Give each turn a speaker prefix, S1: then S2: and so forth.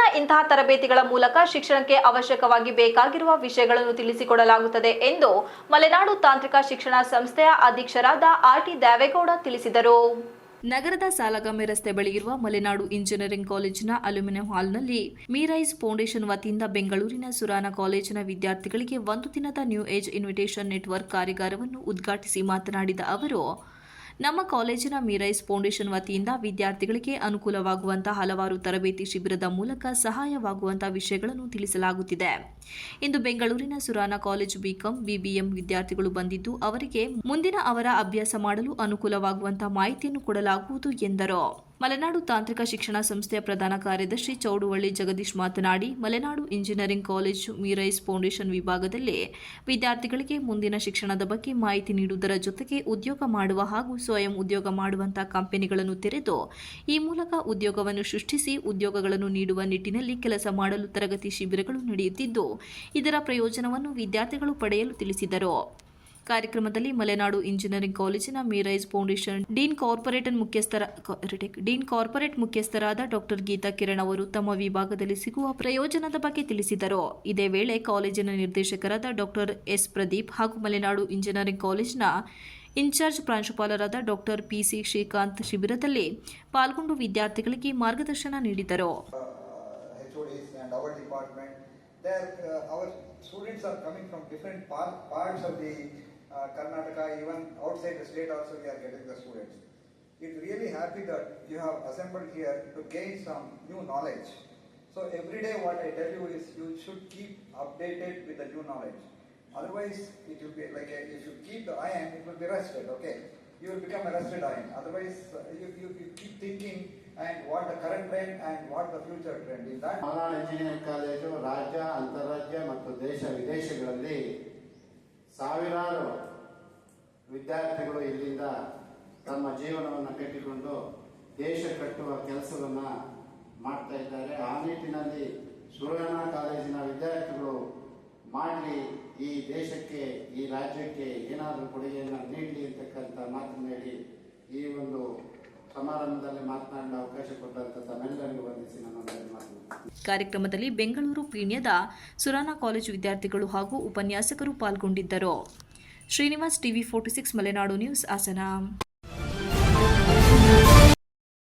S1: ಇಂತಹ ತರಬೇತಿಗಳ ಮೂಲಕ ಶಿಕ್ಷಣಕ್ಕೆ ಅವಶ್ಯಕವಾಗಿ ಬೇಕಾಗಿರುವ ವಿಷಯಗಳನ್ನು ತಿಳಿಸಿಕೊಡಲಾಗುತ್ತದೆ ಎಂದು ಮಲೆನಾಡು ತಾಂತ್ರಿಕ ಶಿಕ್ಷಣ ಸಂಸ್ಥೆಯ ಅಧ್ಯಕ್ಷರಾದ ಆರ್ಟಿ ದೇವೇಗೌಡ ತಿಳಿಸಿದರು. ನಗರದ ಸಾಲಗಾಮೆ ರಸ್ತೆ ಬಳಿ ಮಲೆನಾಡು ಇಂಜಿನಿಯರಿಂಗ್ ಕಾಲೇಜಿನ ಅಲ್ಯೂಮಿನಿಯಂ ಹಾಲ್ನಲ್ಲಿ ಮೀರೈಸ್ ಫೌಂಡೇಶನ್ ವತಿಯಿಂದ ಬೆಂಗಳೂರಿನ ಸುರಾನ ಕಾಲೇಜಿನ ವಿದ್ಯಾರ್ಥಿಗಳಿಗೆ ಒಂದು ದಿನದ ನ್ಯೂ ಏಜ್ ಇನ್ವಿಟೇಷನ್ ನೆಟ್ವರ್ಕ್ ಕಾರ್ಯಾಗಾರವನ್ನು ಉದ್ಘಾಟಿಸಿ ಮಾತನಾಡಿದ ಅವರು ನಮ್ಮ ಕಾಲೇಜಿನ ಮೀರೈಸ್ ಫೌಂಡೇಶನ್ ವತಿಯಿಂದ ವಿದ್ಯಾರ್ಥಿಗಳಿಗೆ ಅನುಕೂಲವಾಗುವಂತಹ ಹಲವಾರು ತರಬೇತಿ ಶಿಬಿರದ ಮೂಲಕ ಸಹಾಯವಾಗುವಂತಹ ವಿಷಯಗಳನ್ನು ತಿಳಿಸಲಾಗುತ್ತಿದೆ. ಇಂದು ಬೆಂಗಳೂರಿನ ಸುರಾನ ಕಾಲೇಜು ಬಿಕಾಂ ಬಿಬಿಎಂ ವಿದ್ಯಾರ್ಥಿಗಳು ಬಂದಿದ್ದು ಅವರಿಗೆ ಮುಂದಿನ ಅವರ ಅಭ್ಯಾಸ ಮಾಡಲು ಅನುಕೂಲವಾಗುವಂತಹ ಮಾಹಿತಿಯನ್ನು ಕೊಡಲಾಗುವುದು ಎಂದರು. ಮಲೆನಾಡು ತಾಂತ್ರಿಕ ಶಿಕ್ಷಣ ಸಂಸ್ಥೆಯ ಪ್ರಧಾನ ಕಾರ್ಯದರ್ಶಿ ಚೌಡುವಳ್ಳಿ ಜಗದೀಶ್ ಮಾತನಾಡಿ, ಮಲೆನಾಡು ಇಂಜಿನಿಯರಿಂಗ್ ಕಾಲೇಜು ಮೀರೈಸ್ ಫೌಂಡೇಶನ್ ವಿಭಾಗದಲ್ಲಿ ವಿದ್ಯಾರ್ಥಿಗಳಿಗೆ ಮುಂದಿನ ಶಿಕ್ಷಣದ ಬಗ್ಗೆ ಮಾಹಿತಿ ನೀಡುವುದರ ಜೊತೆಗೆ ಉದ್ಯೋಗ ಮಾಡುವ ಹಾಗೂ ಸ್ವಯಂ ಉದ್ಯೋಗ ಮಾಡುವಂತಹ ಕಂಪನಿಗಳನ್ನು ತೆರೆದು, ಈ ಮೂಲಕ ಉದ್ಯೋಗವನ್ನು ಸೃಷ್ಟಿಸಿ ಉದ್ಯೋಗಗಳನ್ನು ನೀಡುವ ನಿಟ್ಟಿನಲ್ಲಿ ಕೆಲಸ ಮಾಡಲು ತರಗತಿ ಶಿಬಿರಗಳು ನಡೆಯುತ್ತಿದ್ದು, ಇದರ ಪ್ರಯೋಜನವನ್ನು ವಿದ್ಯಾರ್ಥಿಗಳು ಪಡೆಯಲು ತಿಳಿಸಿದರು. ಕಾರ್ಯಕ್ರಮದಲ್ಲಿ ಮಲೆನಾಡು ಇಂಜಿನಿಯರಿಂಗ್ ಕಾಲೇಜಿನ ಮೀರೈಸ್ ಫೌಂಡೇಶನ್ ಡೀನ್ ಕಾರ್ಪೊರೇಟ್ ಮುಖ್ಯಸ್ಥರ ಡೀನ್ ಕಾರ್ಪೊರೇಟ್ ಮುಖ್ಯಸ್ಥರಾದ ಡಾಕ್ಟರ್ ಗೀತಾ ಕಿರಣ್ ಅವರು ತಮ್ಮ ವಿಭಾಗದಲ್ಲಿ ಸಿಗುವ ಪ್ರಯೋಜನದ ಬಗ್ಗೆ ತಿಳಿಸಿದರು. ಇದೇ ವೇಳೆ ಕಾಲೇಜಿನ ನಿರ್ದೇಶಕರಾದ ಡಾಕ್ಟರ್ ಎಸ್ ಪ್ರದೀಪ್ ಹಾಗೂ ಮಲೆನಾಡು ಇಂಜಿನಿಯರಿಂಗ್ ಕಾಲೇಜಿನ ಇನ್ಚಾರ್ಜ್ ಪ್ರಾಂಶುಪಾಲರಾದ ಡಾಕ್ಟರ್ ಪಿಸಿ ಶ್ರೀಕಾಂತ್ ಶಿಬಿರದಲ್ಲಿ ಪಾಲ್ಗೊಂಡು ವಿದ್ಯಾರ್ಥಿಗಳಿಗೆ ಮಾರ್ಗದರ್ಶನ ನೀಡಿದರು.
S2: Students are coming from different par- parts of the uh, Karnataka, even outside the state also we are getting the students. It's really happy that you have assembled here to gain some new knowledge. So every day what I tell you is you should keep updated with the new knowledge. Otherwise, it will be like a, if you keep the iron, it will be rusted, okay? You will become a rusted iron. Otherwise, uh, you, you, you keep thinking and what the current trend and what the future trend. In that
S3: Malenadu engineering college ರಾಜ್ಯ ಅಂತಾರಾಜ್ಯ ಮತ್ತು ದೇಶ ವಿದೇಶಗಳಲ್ಲಿ ಸಾವಿರಾರು ವಿದ್ಯಾರ್ಥಿಗಳು ಇಲ್ಲಿಂದ ತಮ್ಮ ಜೀವನವನ್ನು ಕಟ್ಟಿಕೊಂಡು ದೇಶ ಕಟ್ಟುವ ಕೆಲಸವನ್ನು ಮಾಡ್ತಾ ಇದ್ದಾರೆ ಆ ನಿಟ್ಟಿನಲ್ಲಿ ಸುವರ್ಣ ಕಾಲೇಜಿನ ವಿದ್ಯಾರ್ಥಿಗಳು ಮಾಡಲಿ ಈ ದೇಶಕ್ಕೆ ಈ ರಾಜ್ಯಕ್ಕೆ ಏನಾದರೂ ಕೊಡುಗೆಯನ್ನು ನೀಡಲಿ ಅಂತಕ್ಕಂಥ ಮಾತನ್ನು ಹೇಳಿ ಈ ಒಂದು ಸಮಾರಂಭದಲ್ಲಿ ಮಾತನಾಡಲು ಅವಕಾಶ ಕೊಟ್ಟಂತ ತಮ್ಮೆಲ್ಲರಿಗೂ ವಂದಿಸಿ ನನ್ನ ಮಾತು
S1: ಕಾರ್ಯಕ್ರಮದಲ್ಲಿ ಬೆಂಗಳೂರು ಪೀಣ್ಯದ ಸುರಾನ ಕಾಲೇಜು ವಿದ್ಯಾರ್ಥಿಗಳು ಹಾಗೂ ಉಪನ್ಯಾಸಕರು ಪಾಲ್ಗೊಂಡಿದ್ದರು. Srinivas TV forty six Malenadu news, Hassan.